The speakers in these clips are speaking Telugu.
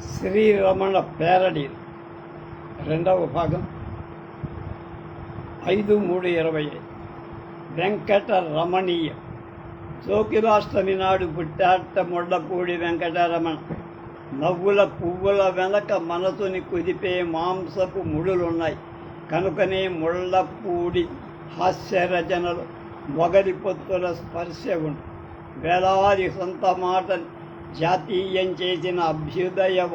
శ్రీరమణ పేరడి. రెండవ భాగం. ఐదు మూడు ఇరవై వెంకట రమణీయ జోకిరాష్టమి నాడు పుట్టాట ముళ్ళపూడి వెంకటరమణ. నవ్వుల పువ్వుల వెనక మనసుని కుదిపే మాంసపు ముడులున్నాయి. కనుకనే ముళ్ళపూడి హాస్య రచనలు మొగలి పొత్తుల స్పర్శ ఉండు. వేలాది సొంత మాటలు జాతీయం చేసిన అభ్యుదయ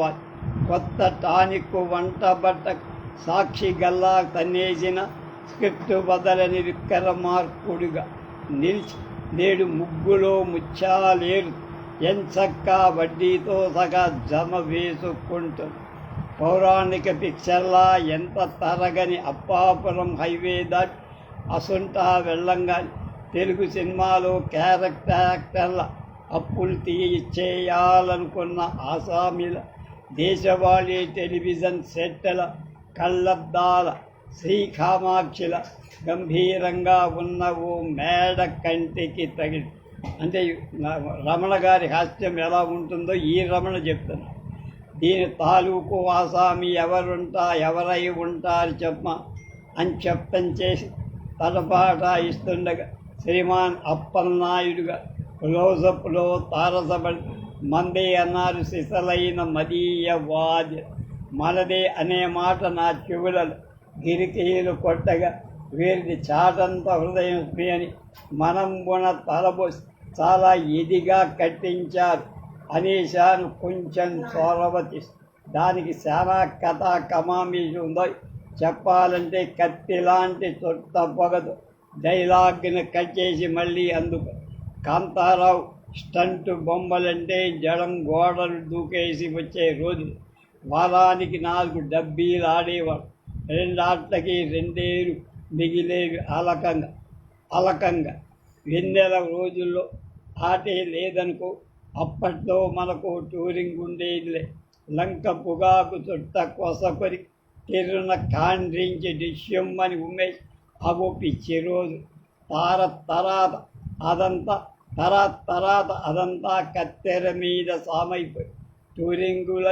కొత్త టానిక్ వంట బట్ట సాక్షి గల్లా తన్నేసిన స్క్రిప్ట్ బదలని విక్రమార్కుడుగా. నిలిచి నేడు ముగ్గులో ముచ్చాలేరు. ఎంచక్క వడ్డీతో సగా జమ వేసుకుంటుంది పౌరాణిక పిక్చర్లా ఎంత తరగని అప్పాపురం హైవే దాటి అసుంటా వెళ్ళంగాని తెలుగు సినిమాలో క్యారెక్టర్ యాక్టర్ల అప్పులు తీయించేయాలనుకున్న ఆసామీల దేశవాళీ టెలివిజన్ సెట్టల కళ్ళద్దాల శ్రీ కామాక్షిల గంభీరంగా ఉన్న ఓ మేడ కంటికి తగి అంటే రమణ గారి హాస్యం ఎలా ఉంటుందో ఈ రమణ చెప్తున్నారు దీని తాలూకు ఆసామి ఎవరుంటా ఎవరై ఉంటారు చెప్ప అని చెప్తం చేసి తలపాట ఇస్తుండగా శ్రీమాన్ అప్పలనాయుడుగా క్లోజప్లో తారసబడి మందే అన్నారు సిసలైన మదీయ వాజ్ మనదే అనే మాట నా చెవులను గిరికీలు కొట్టగా వీరిది చాటంత హృదయం అని మనం గుణ తలబో చాలా ఇదిగా కట్టించారు అనేశాను కొంచెం సోరవతి దానికి చాలా కథ కమామీషి ఉందో చెప్పాలంటే కత్తి లాంటి చుట్ట పొగదు. డైలాగ్ని కట్ చేసి మళ్ళీ అందుకు కాంతారావు స్టంట్ బొమ్మలంటే జడం గోడలు దూకేసి వచ్చే రోజు. వారానికి నాలుగు డబ్బీలు ఆడేవాడు రెండాట్లకి రెండేరు మిగిలేవి అలకంగా. అలకంగా. వెన్నెల రోజుల్లో ఆటే లేదనుకో అప్పట్లో మనకు టూరింగ్ ఉండేదిలే. లంక పొగాకు చుట్ట కొసకొరి తిరున కాండ్రించి డిష్యమ్మని ఉమేష్ అవొప్పిచ్చే రోజు. తార తరాత అదంతా తర్వాత తర్వాత అదంతా కత్తెర మీద సామైపోయి టూరింగుల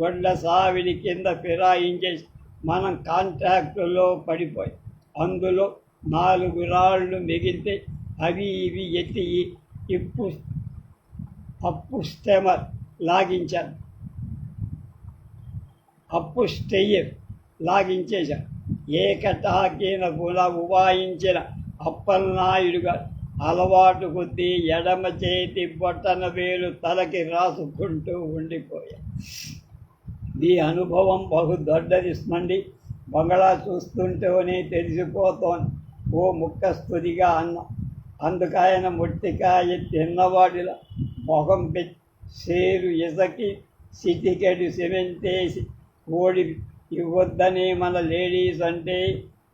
గొడ్ల సావిడి కింద ఫిరాయించేసి మనం కాంట్రాక్టులో పడిపోయి అందులో నాలుగు రాళ్ళు మిగిలితే అవి ఇవి ఎత్తి ఇప్పు అప్పు స్టెమర్ లాగించాను అప్పు స్టెయ్యర్ లాగించేశాను ఏకటాకీన కుల ఉవాయించిన గారు అలవాటు కొద్దీ ఎడమ చేతి బొట్టన వేలు తలకి రాసుకుంటూ ఉండిపోయా ఈ అనుభవం బహు దొడ్డది స్మండి బంగళా చూస్తుంటేనే తెలిసిపోతోంది. ఓ ముక్కస్తుదిగా అన్న. అందుకైన ముట్టికాయ తిన్నవాడిలా మొహం పెట్టి సేరు ఇసకి సిటికెడు సిమెంతేసి ఓడి ఇవ్వద్దని మన లేడీస్ అంటే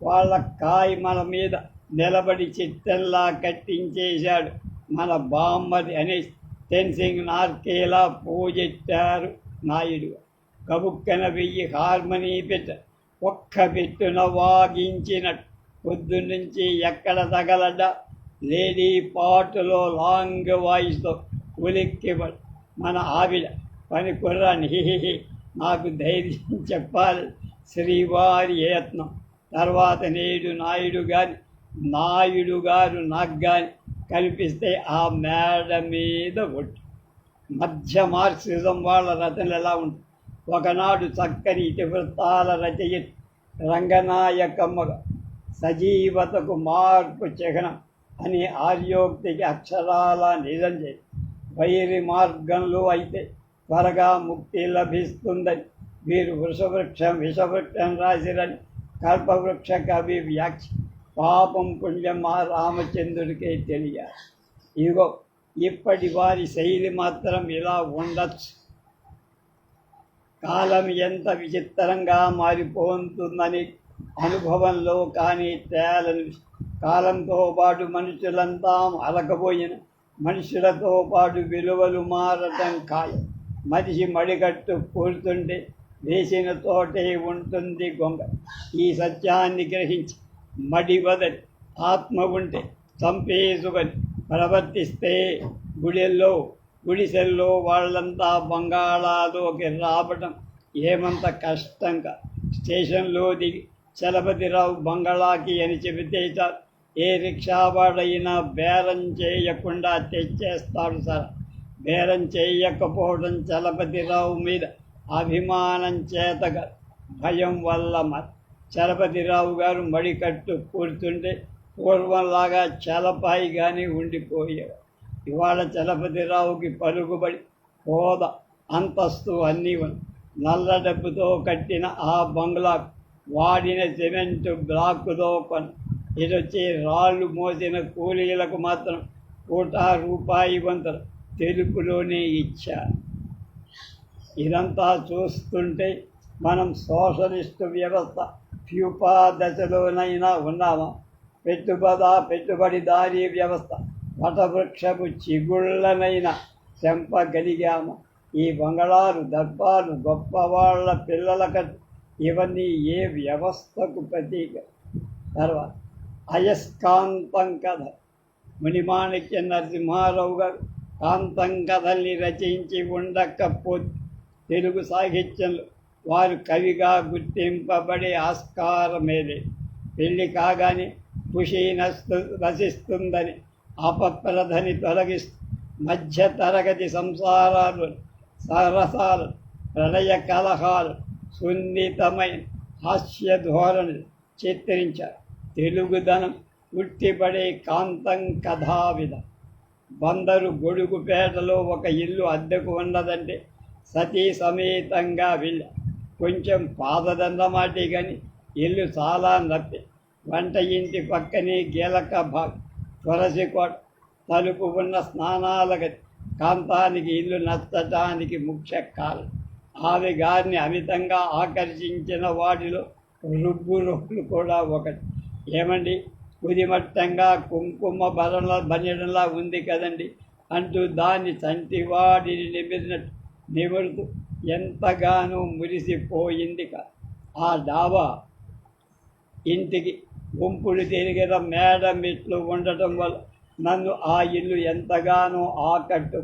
వాళ్ళ కాయ మన మీద నిలబడి చిత్తంలా కట్టించేశాడు. మన బామ్మది అని టెన్సింగ్ నార్కేలా పూజెట్టారు నాయుడు. కబుక్కన వెయ్యి హార్మనీ పెట్ట ఒక్క పెట్టున వాగించిన పొద్దున్నుంచి ఎక్కడ తగలడ్డ? లేడీ పాటలో లాంగ్ వాయిస్తో ఉలిక్కి మన ఆవిడ పని కుర్రాని హిహిహి నాకు ధైర్యం చెప్పాలి. శ్రీవారి యత్నం. తర్వాత నేడు నాయుడు గారి నాయుడు గారు నాకు కానీ కనిపిస్తే ఆ మేడ మీద ఒట్టు. మధ్య మార్క్సిజం వాళ్ళ రచనలు ఎలా ఉంటుంది ఒకనాడు చక్కని ఇతివృత్తాల రచయ రంగనాయకమ్మ సజీవతకు మార్పు చిహ్నం అని ఆర్యోక్తికి అక్షరాల నిజం చేసి వైరి మార్గంలో అయితే త్వరగా ముక్తి లభిస్తుందని వీరు వృషవృక్షం విషవృక్షం రాసిరని కల్పవృక్ష కవి వ్యాఖ్య పాపం పుణ్యమా రామచంద్రుడికే తెలియాలి. ఇదిగో ఇప్పటి వారి శైలి మాత్రం ఇలా ఉండొచ్చు. కాలం ఎంత విచిత్రంగా మారిపోతుందని అనుభవంలో కానీ తేలని కాలంతో పాటు మనుషులంతా అలకపోయిన మనుషులతో పాటు విలువలు మారటం ఖాయం. మనిషి మడిగట్టు కూర్చుంటే వేసిన తోటే ఉంటుంది గొంగ. ఈ సత్యాన్ని గ్రహించి మడి వదలి ఆత్మ ఉంటే చంపేసుకొని ప్రవర్తిస్తే గుడిల్లో గుడిసెల్లో వాళ్ళంతా బంగాళాలోకి రావటం ఏమంత కష్టంగా స్టేషన్లో దిగి చలపతిరావు బంగాళాకి అని చెబితే సార్ ఏ రిక్షావాడైనా బేరం చేయకుండా తెచ్చేస్తాడు సార్. బేరం చేయకపోవడం చలపతిరావు మీద అభిమానం చేతగా భయం వల్ల మరి చలపతిరావు గారు మడికట్టు కూర్చుంటే పూర్వంలాగా చలపాయిగానే ఉండిపోయేవారు ఇవాళ చలపతిరావుకి పలుకుబడి హోదా అంతస్తు అన్నీ ఉన్నాయి నల్ల డబ్బుతో కట్టిన ఆ బంగ్లా వాడిన సిమెంట్ బ్లాకుతో కొన. ఇదొచ్చి రాళ్ళు మోసిన కూలీలకు మాత్రం పూట రూపాయి వంతలు తెలుపులోనే ఇచ్చారు ఇదంతా చూస్తుంటే మనం సోషలిస్టు వ్యవస్థ దశలోనైనా ఉన్నామా పెట్టుబద పెట్టుబడిదారీ వ్యవస్థ వటవృక్షపు చిగుళ్ళనైనా చెంపగలిగాము? ఈ బంగళాలు దర్బారు గొప్పవాళ్ళ పిల్లలక ఇవన్నీ ఏ వ్యవస్థకు ప్రతీక? తర్వాత అయస్కాంతం కథ. మునిమాణిక్య నరసింహారావు గారు కాంతం కథల్ని రచించి ఉండకపోతే తెలుగు సాహిత్యంలో వారు కవిగా గుర్తింపబడే ఆస్కారమేదే. పెళ్ళి కాగానే ఖుషి నస్తు రసిస్తుందని అపప్రధని తొలగిస్తూ మధ్య తరగతి సంసారాలు సరసాలు ప్రళయ కలహాలు సున్నితమైన హాస్య ధోరణి చిత్రించారు. తెలుగుదనం ఉట్టిపడే కాంతం కథావిధ. బందరు గొడుగుపేటలో ఒక ఇల్లు అద్దెకు ఉన్నదంటే సతీ సమేతంగా వెళ్ళ కొంచెం పాదదండమాటి కానీ ఇల్లు చాలా నప్పి వంట ఇంటి పక్కనే గీలక భాగం తులసి కోట. తలుపు ఉన్న స్నానాలకి కాంతానికి ఇల్లు నచ్చటానికి ముఖ్య కారణం ఆమె గారిని అమితంగా ఆకర్షించిన వాటిలో రుబ్బు రొప్పులు కూడా ఒకటి. ఏమండి? కుదిమట్టంగా కుంకుమ భరణ బనిడంలా ఉంది కదండి. అంటూ దాన్ని చంటివాడిని నిమిరినట్టు నిమురుతూ ఎంతగానో మురిసిపోయింది ఆ డాబా ఇంటికి గుంపులు తిరిగిన మేడ మెట్లు ఉండటం వల్ల నన్ను ఆ ఇల్లు ఎంతగానో ఆకట్టు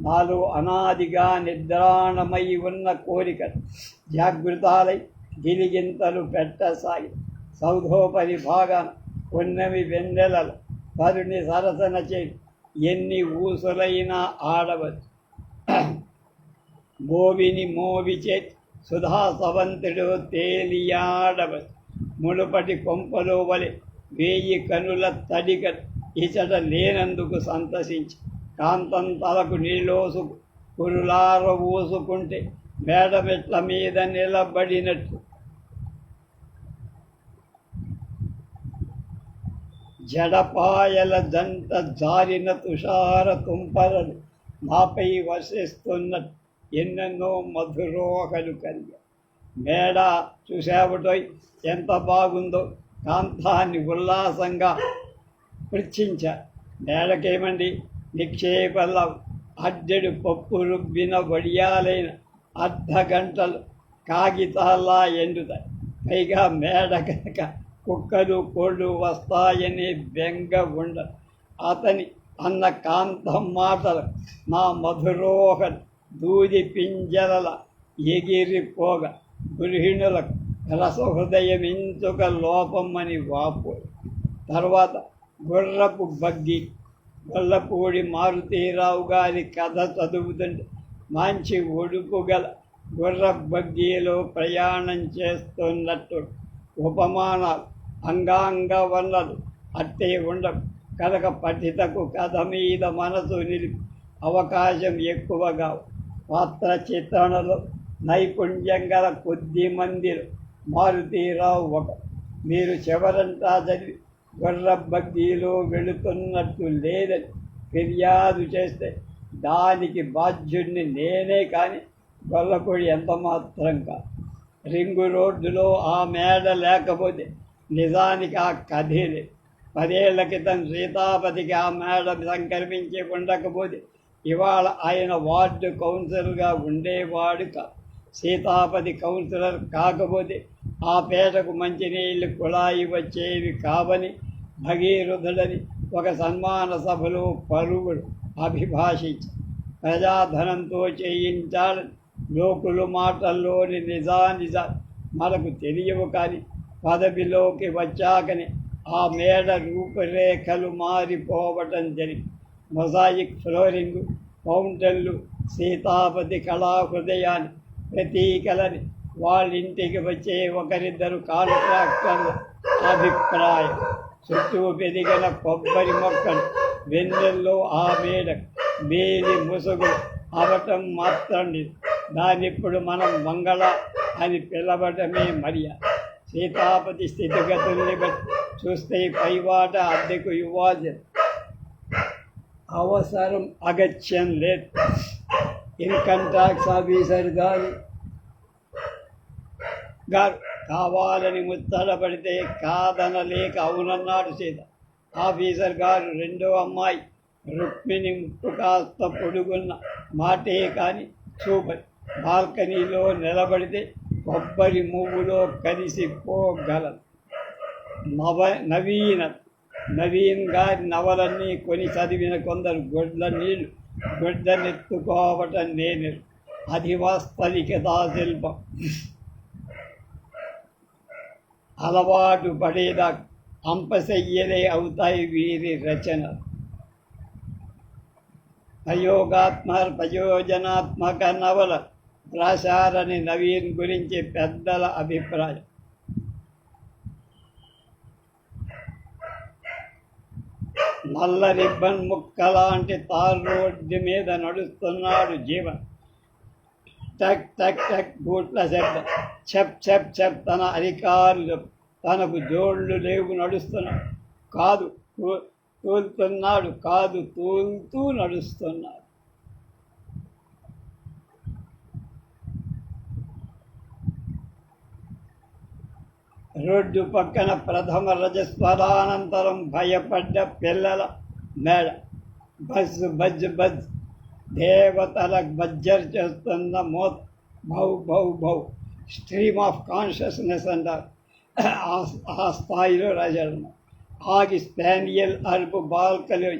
నాలో అనాదిగా నిద్రాణమై ఉన్న కోరిక జాగృతాలై గిలిగింతలు పెట్టసాగి సౌధోపరి భాగాన ఉన్నవి వెన్నెలలు తరుణి సరసన చేయి. ఎన్ని ఊసులైనా ఆడవచ్చు. మోవిని మోవి సుధాసవంతుడు సుధా సవంతుడు మునుపటి కొంపలో వలె వేయి కనుల తడిక ఇచట లేనందుకు సంతసించి కాంతం తలకు నీళ్ళోసు కురులార ఊసుకుంటే మేడమెట్ల మీద నిలబడినట్టు జడపాయల దంట జారిన తుషార తుంపరలు మాపై వర్షిస్తున్నట్టు ఎన్నెన్నో మధురోహలు కలిగా మేడ చూసావుటోయ్ ఎంత బాగుందో కాంతాన్ని ఉల్లాసంగా పృచ్ఛించా మేడకేమండి? నిక్షేపల అడ్డెడు పప్పు రుబ్బిన వడియాలైన అర్ధ గంటలు కాగితాల్లా ఎండుతాయి. పైగా మేడ కనుక కుక్కలు కోళ్ళు వస్తాయని బెంగ ఉండ అతని అన్న కాంతం మాటలు నా మధురోహలు దూది పింజరల ఎగిరిపోగ గృహిణులకు రసహృదయమింతుక లోపమని వాపు. తర్వాత గుర్రపు బగ్గి గొల్లపూడి మారుతీరావు గారి కథ చదువుతుంటే మంచి ఒడుపు గల గుర్ర బగ్గీలో ప్రయాణం చేస్తున్నట్టు ఉపమానాలు అంగాంగ వన్నలు అట్టే ఉండవు కనుక పఠితకు కథ మీద మనసు నిలిపి అవకాశం ఎక్కువగా పాత్ర చిత్రణలో నైపుణ్యం గల కొద్ది మంది మారుతీరావు ఒక. మీరు చివరంతా చదివి గొర్ర బగ్గీలో వెళుతున్నట్టు లేదని ఫిర్యాదు చేస్తే దానికి బాధ్యుడిని నేనే కానీ గొల్లపొడి ఎంత మాత్రం కాదు. రింగు రోడ్డులో ఆ మేడ లేకపోతే నిజానికి ఆ కథే లేదు. పదేళ్ళ క్రితం సీతాపతికి ఆ మేడ సంక్రమించి ఉండకపోతే ఇవాళ ఆయన వార్డు కౌన్సిలర్గా ఉండేవాడు కాదు సీతాపతి కౌన్సిలర్ కాకపోతే ఆ పేటకు మంచినీళ్ళు కుళాయి వచ్చేవి కావని భగీరథుడని ఒక సన్మాన సభలో పలువురు అభిభాషించి ప్రజాధనంతో చేయించాలని లోకులు మాటల్లోని నిజానిజ మనకు తెలియవు కానీ పదవిలోకి వచ్చాకనే ఆ మేడ రూపురేఖలు మారిపోవటం జరిగింది. మొజాయిక్ ఫ్లోరింగ్ ఫౌంటైన్లు సీతాపతి కళా హృదయాన్ని ప్రతీకలని వాళ్ళింటికి వచ్చే ఒకరిద్దరు కాంట్రాక్టర్ల అభిప్రాయం. చుట్టూ పెరిగిన కొబ్బరి మొక్కలు వెన్నెల్లో ఆ మేడ మేలి ముసుగు అవటం మాత్రం దానిప్పుడు మనం మంగళ అని పిలవడమే మర్యాద సీతాపతి స్థితిగతుల్ని బట్టి చూస్తే పైవాట అద్దెకు ఇవ్వాల్సింది. అవసరం అగత్యం లేదు. ఇన్కమ్ ట్యాక్స్ ఆఫీసర్ గారు గారు కావాలని ముత్తడబడితే కాదనలేక అవునన్నాడు సీత. ఆఫీసర్ గారు రెండో అమ్మాయి రుక్మిణి ముక్కు కాస్త పొడుగున్న మాటే కానీ చూపరి. బాల్కనీలో నిలబడితే కొబ్బరి మువ్వులో కలిసిపోగలదు నవ నవీన నవీన్ గారి నవలన్నీ కొని చదివిన కొందరు గొడ్ల నీళ్ళు గొడ్డనెత్తుకోవటం నేను. అది వాస్తవికతా శిల్పం అలవాటు పడేదా అంపశయ్యలే అవుతాయి వీరి రచన. ప్రయోగాత్మ ప్రయోజనాత్మక నవల రాశారని నవీన్ గురించి పెద్దల అభిప్రాయం. నల్ల రిబ్బన్ ముక్క లాంటి తార్ రోడ్డు మీద నడుస్తున్నాడు జీవన్. టక్ టక్ టక్ బూట్ల శబ్దం. చెప్ చెప్ చెప్ తన అధికారులు తనకు జోళ్ళు లేవు నడుస్తున్నాడు. కాదు తూ- తూలుతున్నాడు. కాదు తూలుతూ నడుస్తున్నాడు. రోడ్డు పక్కన ప్రథమ రజస్వరానంతరం భయపడ్డ పిల్లల మేడ. బజ్ బజ్ బజ్ దేవతల బజ్జర్ చేస్తున్న మోత్. భౌ భౌ భౌ. స్ట్రీమ్ ఆఫ్ కాన్షియస్నెస్ అంటారు. ఆ- స్థాయిలో రాశాడు ఆగి స్పానియల్ అరుపు బాల్కలు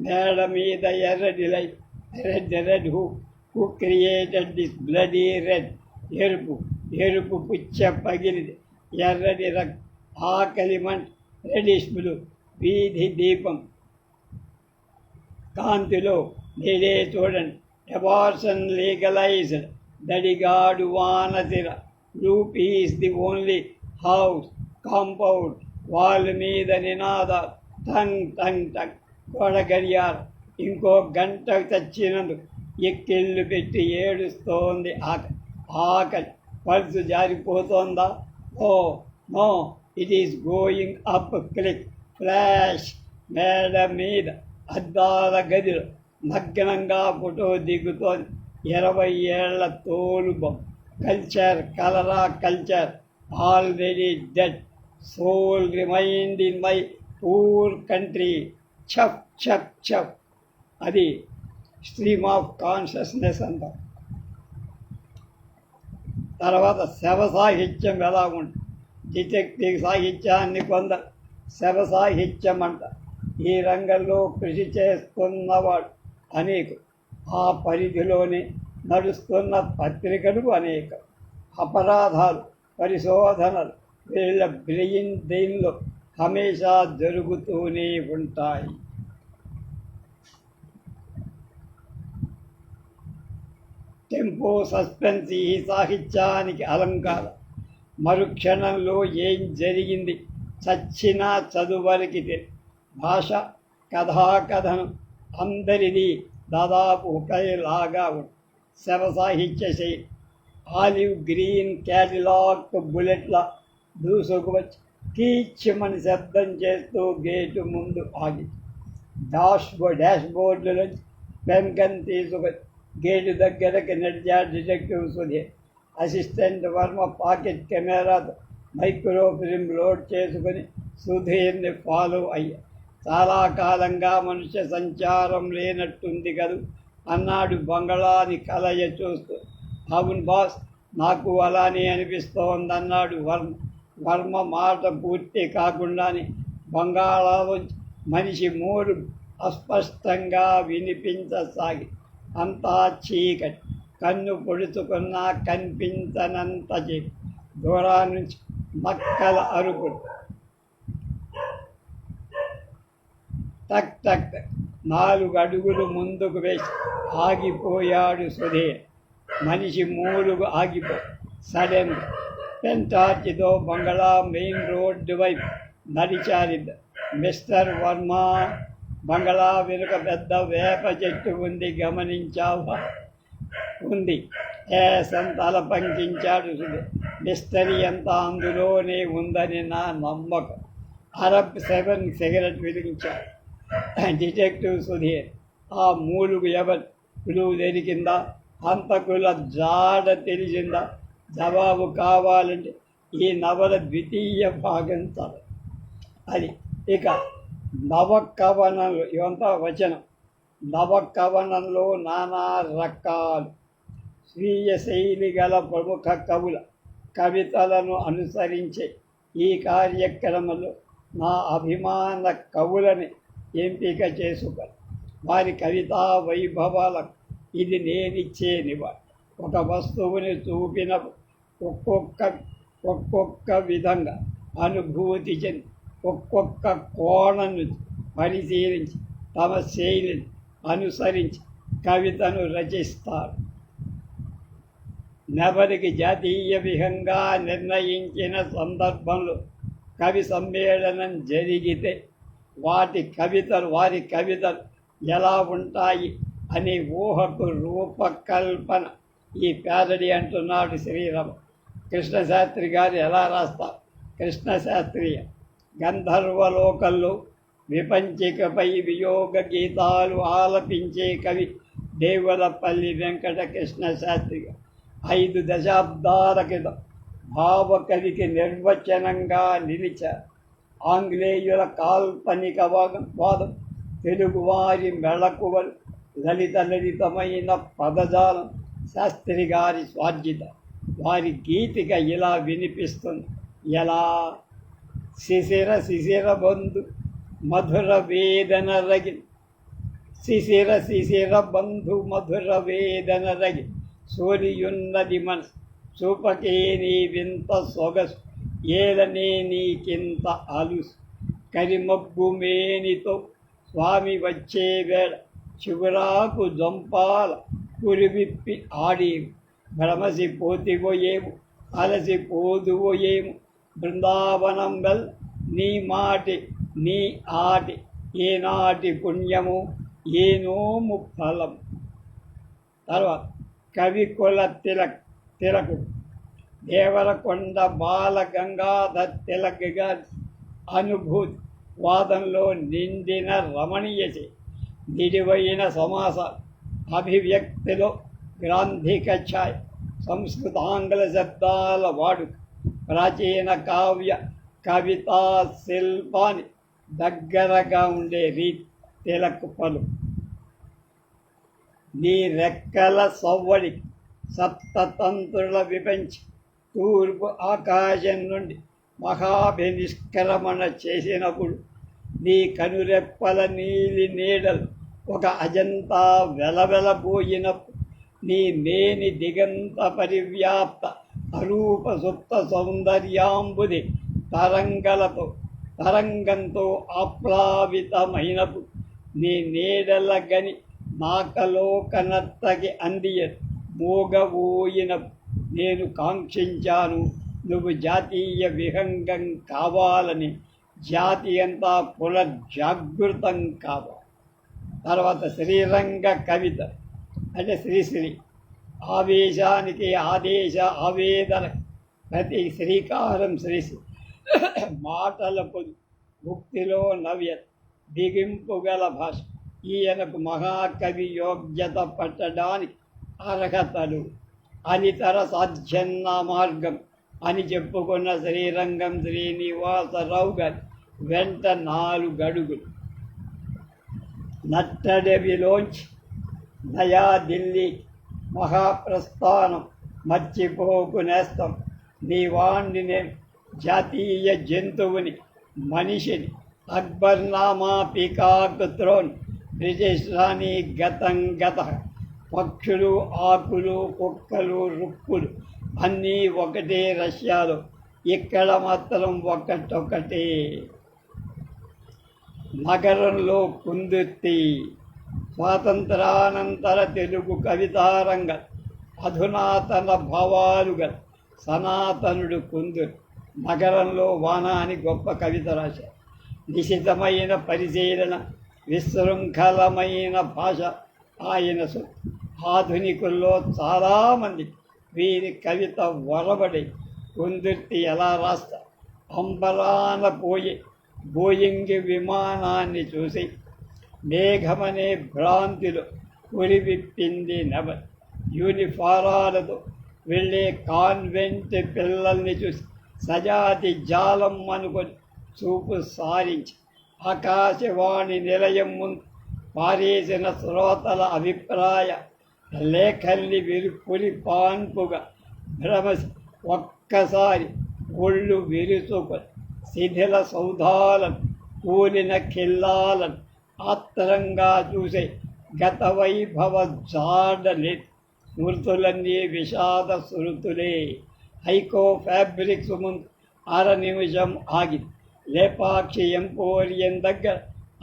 మేడ మీద ఎర్రడి light red red who. Who created this bloody red. ఎరుపు ఎరుపు పుచ్చ పగిలిది. ఎర్రటి రక్ ఆకలి మంట్ రెడిష్ బ్లూ వీధి దీపం. కాంతిలో మీరే చూడండి అబార్షన్ లీగలైజ్డ్ దడిగాడు వానతిర roof is the only house compound. వాళ్ళ మీద నినాద. Tongue tongue tongue. గోడ గడియారు ఇంకో గంట చచ్చినందుకు ఎక్కిళ్ళు పెట్టి ఏడుస్తోంది ఆకలి ఆకలి. పల్సు జారిపోతోందా? ఓ no it is going up click flash మేడ మీద అద్దాల గదిలో మగ్నంగా ఫోటో దిగుతోంది. ఇరవై ఏళ్ళ తోలుబం culture cholera culture already dead soul remind in my poor country చప్ చప్ చప్ అది స్ట్రీమ్ ఆఫ్ కాన్షియస్నెస్ అంటారు తర్వాత శవ సాహిత్యం ఎలా ఉంటుంది డిటెక్టివ్ సాహిత్యాన్ని కొందరు శవ సాహిత్యం అంట. ఈ రంగంలో కృషి చేస్తున్నవాడు అనేక. ఆ పరిధిలోనే నడుస్తున్న పత్రికలు అనేక. అపరాధాలు పరిశోధనలు వీళ్ళ బ్రెయిన్ దీనిలో హమేషా జరుగుతూనే ఉంటాయి. టెంపో సస్పెన్స్ ఈ సాహిత్యానికి అలంకారం. మరుక్షణంలో ఏం జరిగింది? చచ్చినా చదువరికి భాష కథాకథనం అందరిది దాదాపు ఒకేలాగా ఉంది శవ సాహిత్య శైలి ఆలివ్ గ్రీన్ క్యాటిలాక్ బుల్లెట్ల దూసుకువచ్చు కీచ్యమని శబ్దం చేస్తూ గేటు ముందు ఆగి డాష్ బో డాష్ బోర్డులో పెంకన్ తీసుకొచ్చి గేటు దగ్గరకి నడిచాడు detective Sudheer. Assistant Varma pocket camera micro film load చేసుకుని సుధీర్ని ఫాలో అయ్యా. చాలా కాలంగా మనుష్య సంచారం లేనట్టుంది కదూ. అన్నాడు బంగళాని కలయ చూస్తూ. అవును బాస్ నాకు అలానే అనిపిస్తోందన్నాడు వర్మ. వర్మ మాట పూర్తి కాకుండానే బంగాళాలో మనిషి మూడు అస్పష్టంగా వినిపించసాగి అంతా చీకటి. కన్ను పొడుచుకున్నా కనిపించనంత చీకటి దూరా నుంచి మక్కల అరుపులు టక్ టక్ నాలుగు అడుగులు ముందుకు వేసి ఆగిపోయాడు సుధీర్. మనిషి మూడుగు ఆగిపో. సడన్ పెంటార్చితో బంగళా మెయిన్ రోడ్డు వైపు నడిచారిద్దారు మిస్టర్ వర్మ. బంగళా వెనుక పెద్ద వేప చెట్టు ఉంది గమనించావా? ఉంది. ఏ సంతల పంకించాడు మిస్టరీ ఎంత అందులోనే ఉందని నా నమ్మకం. అరబ్ సెవెన్ సిగరెట్ వెలిగించాడు. డిటెక్టివ్ సుధీర్ ఆ మూలుగు ఎవరు? క్లూ దొరికిందా హంతకుల జాడ తెలిసిందా? జవాబు కావాలంటే ఈ నవల ద్వితీయ భాగం చదవ అది. ఇక నవకవనలు ఇవంతా వచనం. నవకవనంలో నానా రకాలు. స్వీయ శైలి గల ప్రముఖ కవుల కవితలను అనుసరించే ఈ కార్యక్రమంలో నా అభిమాన కవులని ఎంపిక చేసుకొని వారి కవితా వైభవాలకు ఇది నేనిచ్చే నివాళి ఒక వస్తువుని చూపిన ఒక్కొక్క ఒక్కొక్క విధంగా అనుభూతి చెంది ఒక్కొక్క కోణను పరిశీలించి తమ శైలిని అనుసరించి కవితను రచిస్తారు. నెవరికి జాతీయ విహంగా నిర్ణయించిన సందర్భంలో కవి సమ్మేళనం జరిగితే వాటి కవితలు వారి కవితలు ఎలా ఉంటాయి అనే ఊహకు రూపకల్పన ఈ పేరడి అంటున్నాడు శ్రీరామ కృష్ణశాస్త్రి గారు ఎలా రాస్తారు? కృష్ణశాస్త్రియ గంధర్వలోకల్లో విపంచికపై వియోగ గీతాలు ఆలపించే కవి దేవులపల్లి వెంకటకృష్ణ శాస్త్రి. ఐదు దశాబ్దాల క్రితం భావకవికి నిర్వచనంగా నిలిచ ఆంగ్లేయుల కాల్పనిక వాదం తెలుగువారి మెళకువలు లలిత లలితమైన పదజాలం శాస్త్రి గారి స్వార్జిత. వారి గీతిక ఇలా వినిపిస్తుంది. ఎలా? శిశిర శిశిర బంధు మధుర వేదన రగి. శిశిర శిశిర బంధు మధుర వేదన రగి. సూర్యున్నది మనసు చూపకే నీ వింత సొగసు ఏలనే నీకింత అలుసు. కరిమబ్బు మేనితో స్వామి వచ్చే వేళ చిగురాకు జంపాల కురివిప్పి ఆడి భ్రమసి పోతివోయేము అలసి పోదువోయేము బృందావనం వెల్ నీ మాటి నీ ఆటి ఏనాటి పుణ్యము ఏనోము ఫలం తర్వాత కవి కుల తిలక్ తిలకుడు. దేవరకొండ బాల గంగాధర్ తిలక్ గారి అనుభూతి. వాదంలో నిండిన రమణీయచి నిడివైన సమాస అభివ్యక్తిలో గ్రాంధిక ఛాయ్ సంస్కృతాంగ్ల శబ్దాల వాడుక. ప్రాచీన కావ్య కవితా శిల్పాన్ని దగ్గరగా ఉండే రీతిలకు పలు. నీ రెక్కల సవ్వడి సప్తతంత్రుల విపంచి తూర్పు ఆకాశం నుండి మహాభినిష్క్రమణ చేసినప్పుడు నీ కనురెప్పల నీలి నీడలు ఒక అజంతా వెలవెలబోయినప్పుడు నీ నేని దిగంత పరివ్యాప్త అరూప సుప్త సౌందర్యాంబుది తరంగలతో తరంగంతో ఆప్లావితమైనపు. నీ నీడల గని నాకలో కనత్తకి అందియ మోగబోయిన నేను కాంక్షించాను. నువ్వు జాతీయ విహంగం కావాలని. జాతి అంతా పునర్జాగృతం కావాలి. తర్వాత శ్రీరంగ కవిత. అంటే శ్రీశ్రీ. ఆవేశానికి ఆదేశ ఆవేదన ప్రతి శ్రీకారం శ్రీసి మాటలకు ముక్తిలో నవ్య దిగింపుగల భాష. ఈయనకు మహాకవి యోగ్యత పట్టడానికి అర్హతలు. అనితర సాధ్యన్న మార్గం అని చెప్పుకున్న శ్రీరంగం శ్రీనివాసరావు గారి వెంట నాలుగు అడుగులు నట్టడవిలోంచి నయా ఢిల్లీ మహాప్రస్థానం. మర్చిపోకు నేస్తం. నీ వాణ్ణి నేను జాతీయ జంతువుని మనిషిని Akbar Nama peacock throne British రాణి గతం గత. పక్షులు ఆకులు కుక్కలు రుక్కులు అన్నీ ఒకటే రష్యాలో. ఇక్కడ మాత్రం ఒకటొకటే. నగరంలో కుందుత్తి. స్వాతంత్రానంతర తెలుగు కవితారంగ అధునాతన భావాలుగా సనాతనుడు కుందుర్ నగరంలో వాన అని గొప్ప కవిత రాశారు నిశితమైన పరిశీలన విశృంఖలమైన భాష ఆయన ఆధునికుల్లో చాలామంది వీరి కవిత వరబడి కుందుర్తి ఎలా రాస్తా అంబరాన పోయి బోయింగ్ విమానాన్ని చూసి మేఘమనే భ్రాంతిలో ఉరివిప్పింది నవ యూనిఫారాలతో వెళ్ళే కాన్వెంట్ పిల్లల్ని చూసి సజాతి జాలం అనుకొని చూపు సారించి ఆకాశవాణి నిలయం ముందు పారేసిన శ్రోతల అభిప్రాయ లేఖల్ని విరుపులి పాన్పుగా భ్రమసి ఒక్కసారి ఒళ్ళు విరుచుకొని శిథిల సౌధాలను కూలిన కిల్లాలను ఆత్రంగా చూసే గత వైభవ జాడలి స్మృతులన్నీ విషాద శృతులే హైకో ఫ్యాబ్రిక్స్ ముందు అర నిమిషం ఆగి లేపాక్షి ఎంపోరియం దగ్గర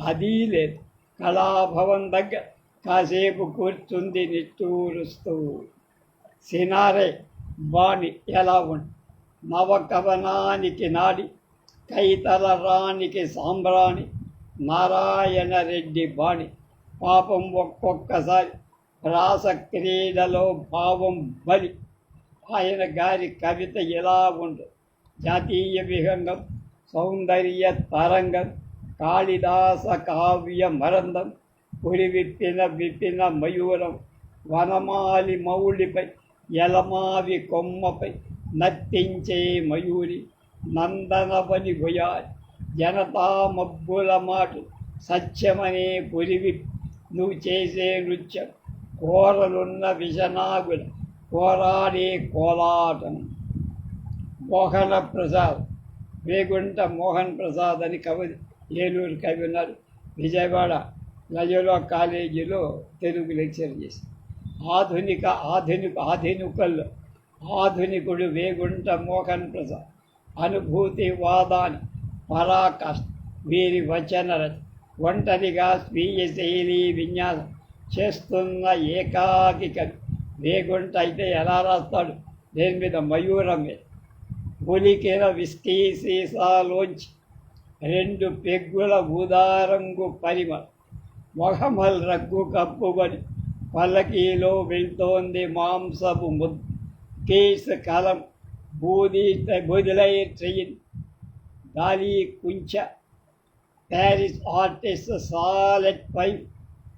అది లేదు. కళాభవన్ దగ్గర కాసేపు కూర్చుంది నిట్టూరుస్తూ. సినారే బాణి ఎలా ఉంది నవకవనానికి నాడి కైతల రాణికి సాంబ్రాణి నారాయణ రెడ్డి బాణి. పాపం ఒక్కొక్కసారి రాస క్రీడలో భావం బలి. ఆయన గారి కవిత ఎలా ఉండు? జాతీయ విహంగం సౌందర్య తరంగం కాళిదాస కావ్య మరందం పురి విప్పిన విప్పిన మయూరం వనమాలి మౌళిపై ఎలమావి కొమ్మపై నర్తించే మయూరి నందనవని భుయాలి జనతా మబ్బుల మాటు సత్యమనే పురివి నువ్వు చేసే నృత్యం కోరలున్న విషనాగుల పోరాడే కోలాటం. మోహన ప్రసాద్ వేగుంట మోహన్ ప్రసాద్ అని కవి ఏలూరు కవి ఉన్నారు. విజయవాడ లయోలా కాలేజీలో తెలుగు లెక్చర్ చేసి ఆధునిక ఆధునిక ఆధునికల్లో ఆధునికుడు వేగుంట మోహన్ ప్రసాద్. అనుభూతి వాదాన్ని పరాకాష్ వీరి వచన ఒంటరిగా స్వీయ శైలి విన్యాసం చేస్తున్న ఏకాకి వేగుంట అయితే ఎలా రాస్తాడు? దేని మీద? మయూరం మీద. ఒలికిన విస్కీ సీసాలోంచి రెండు పెగ్గుల ఉదారంగు పరిమ మొహమల్ రగ్గు కప్పుబడి పల్లకీలో వెళ్తోంది మాంసపు ముద్దు. కేసు కలం బూది బుదిలై ట్రైన్. గాలి కుంచ ప్యారిస్ ఆర్టిస్ట్ సాలెట్ పై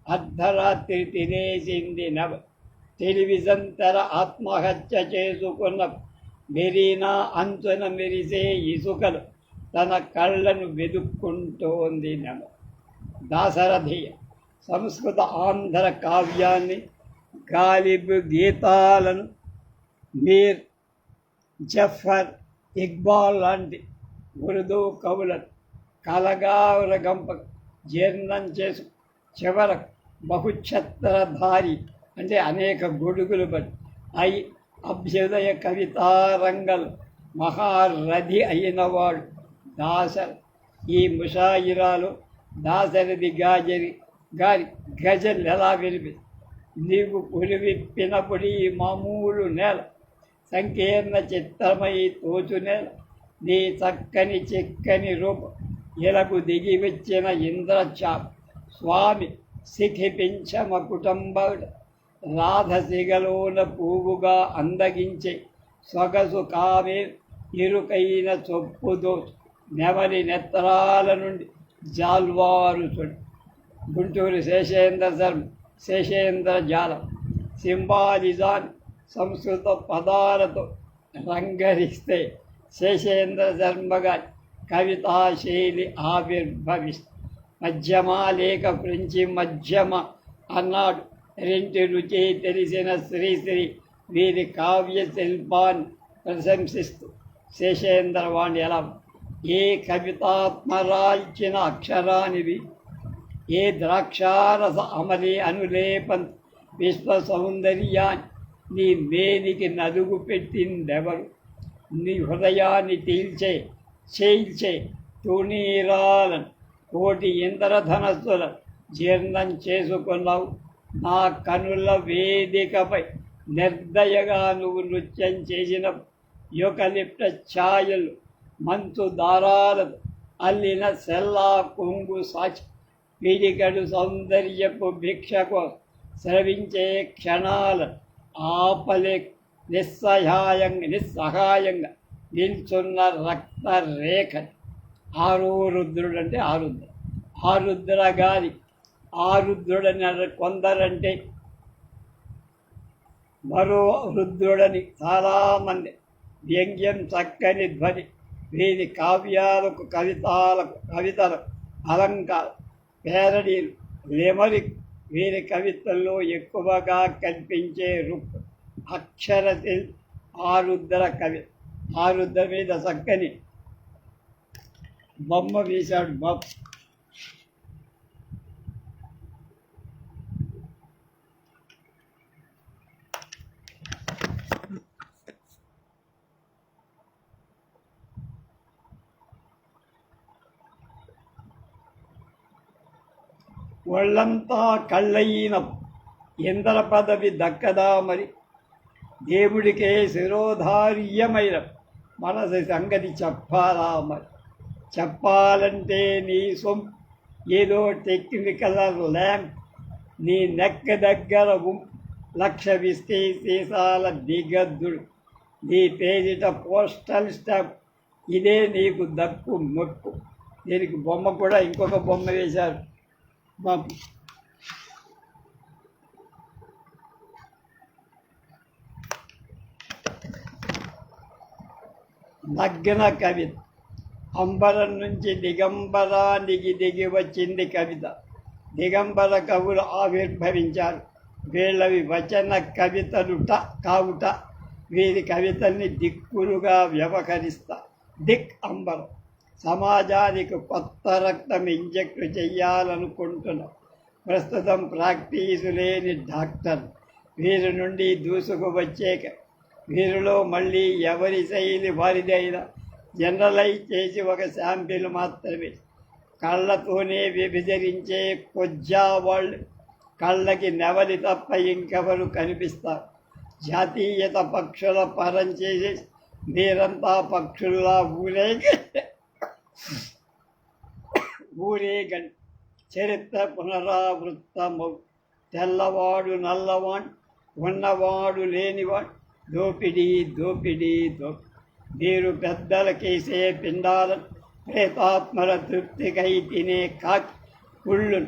అర్ధరాత్రి తినేసింది నవ టెలివిజన్ తెర ఆత్మహత్య చేసుకున్న మెరీనా అంచున మెరిసే ఇసుకలు తన కళ్ళను వెదుక్కుంటోంది నవ దాసరథియ సంస్కృత ఆంధ్ర కావ్యాన్ని గాలిబ్ గీతాలను మీర్ జఫర్ ఇక్బాల్ లాంటి ఉర్దూ కవుల కలగావుల గంప జీర్ణం చేసు చివరకు బహుఛత్రధారి అంటే అనేక గొడుగులు బట్టి అయి అభ్యుదయ కవితారంగలు మహారథి అయినవాడు దాసర్. ఈ ముషాయిరాలు దాసరిది గాజరి గారి గజలు ఎలా వినిపి నీవు పులివిప్పినప్పుడు ఈ మామూలు నేల సంకీర్ణ చిత్రమై తోచు నేల నీ చక్కని చిక్కని రూపం ఇలకు దిగి వచ్చిన ఇంద్రచాప స్వామి శిఖిపించమ కుటుంబ రాధసిగలోన పువ్వుగా అందగించే సొగసు కావే ఇరుకైన చొప్పుదో నెవరి నెత్తరాల నుండి జాల్వారుచుడు. గుంటూరు శేషేంద్ర శర్మ శేషేంద్ర జాలం సింబాలిజాన్ సంస్కృత పదాలతో రంగరిస్తే శేషేంద్ర శర్మ కవితాశైలి కవితా శైలి మధ్యమ లేక గురించి మధ్యమ అన్నాడు. రెంటి రుచి తెలిసిన శ్రీశ్రీ వీరి కావ్య శిల్పాన్ని ప్రశంసిస్తూ. శేషేంద్రవాణి ఎలా? ఏ కవితాత్మరాల్చిన అక్షరానివి? ఏ ద్రాక్షారస అమలి అనులేపం? విశ్వ సౌందర్యాన్ని నీ మేనికి నలుగు పెట్టిందెవరు? నీ హృదయాన్ని తీల్చే చేల్చే తుణీరాలను కోటి ఇంద్రధనస్సుల జీర్ణం చేసుకున్నావు. నా కనుల వేదికపై నిర్దయగా నువ్వు నృత్యం చేసిన యుకలిప్ట ఛాయలు మంచు దారాలతో అల్లిన సెల్లా కొంగు సాచి పిడికడు సౌందర్యపు భిక్షకు స్రవించే క్షణాల ఆపలే నిస్సహాయంగా నిస్సహాయంగా. నిల్చున్న రక్త రేఖ ఆరో రుద్రుడు అంటే ఆరుద్ర ఆరుద్ర గారి ఆరుద్రుడని కొందరంటే మరో రుద్రుడని చాలామంది. వ్యంగ్యం చక్కని ధ్వని. వీరి కావ్యాలకు కవితాలకు కవితలు అలంకారం పేరడీలు లెమరిక్. వీరి కవితల్లో ఎక్కువగా కనిపించే రుక్ అక్షరశిల్ ఆరుద్ర కవి. ఆరుద్ర మీద చక్కని బొమ్మ వేశాడు బొమ్మ ఒళ్ళంతా కళ్ళయిన ఇంద్ర పదవి దక్కదా మరి? దేవుడికే శిరోధార్యమైన మనసు సంగతి చెప్పాలా మరి చెప్పాలంటే నీ సొం ఏదో టెక్నికల్ ల్యాంప్ నీ నెక్క దగ్గర ఉం లక్ష విస్తే సీసాల దిగద్దుడు. నీ పేరిట పోస్టల్ స్టాంప్ ఇదే నీకు దక్కు మొక్కు. దీనికి బొమ్మ కూడా ఇంకొక బొమ్మ వేశారు మా నగ్న కవిత. అంబరం నుంచి దిగంబరానికి దిగి వచ్చింది కవిత. దిగంబర కవులు ఆవిర్భవించారు. వీళ్ళవి వచన కవితలుట కావుట. వీరి కవితల్ని దిక్కులుగా వ్యవహరిస్తా. దిక్ అంబరం. సమాజానికి కొత్త రక్తం ఇంజెక్ట్ చెయ్యాలనుకుంటున్నాం. ప్రస్తుతం ప్రాక్టీసు లేని డాక్టర్. వీరి నుండి దూసుకు వచ్చే వీరిలో మళ్ళీ ఎవరి శైలి వారిదైనా జనరలైజ్ చేసి ఒక శాంపిల్ మాత్రమే. కళ్ళతోనే విభజరించే కొజ్జా వాళ్ళు కళ్ళకి నెవలి తప్ప ఇంకెవరు కనిపిస్తారు. జాతీయత పక్షుల పరం చేసి మీరంతా పక్షుల్లా ఊరే ఊరేగండి చరిత్ర పునరావృత్తము తెల్లవాడు నల్లవాడు ఉన్నవాడు లేనివాడు. దోపిడీ దోపిడీ దో మీరు పెద్దలకేసే పిండాల ప్రేతాత్మల తృప్తికై తినే కాకి కుళ్ళు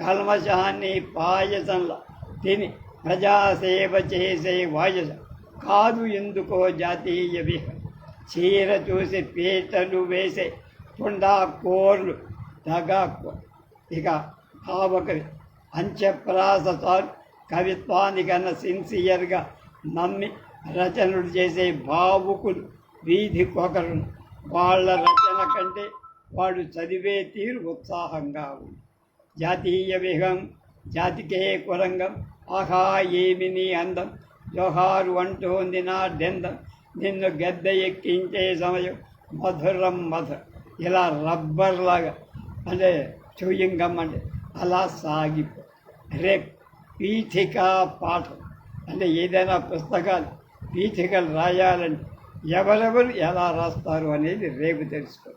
కల్మషాన్ని పాయసంల తిని ప్రజాసేవ చేసే వాయసం. కాదు ఎందుకో జాతీయ విహ. చీర చూసి పీటలు వేసే పుండా కోర్లు దగా ఇక కావకవి అంత్యప్రాస కవిత్వానికన్నా సిన్సియర్గా నమ్మి రచనలు చేసే భావుకులు వీధి కొకరు వాళ్ళ రచన కంటే వాడు చదివే తీరు ఉత్సాహంగా ఉంది. జాతీయ విహం జాతికే కురంగం ఆహా ఏమి నీ అందం? జోహారు అంటోంది నా డెందం నిన్ను గద్ద ఎక్కించే సమయం మధురం మధుర. ఇలా రబ్బర్ లాగా అంటే చూయింగం అంటే అలా సాగిపో. రేపు పీఠికా పాఠం. అంటే ఏదైనా పుస్తకాలు పీఠికలు రాయాలని ఎవరెవరు ఎలా రాస్తారు అనేది రేపు తెలుసుకో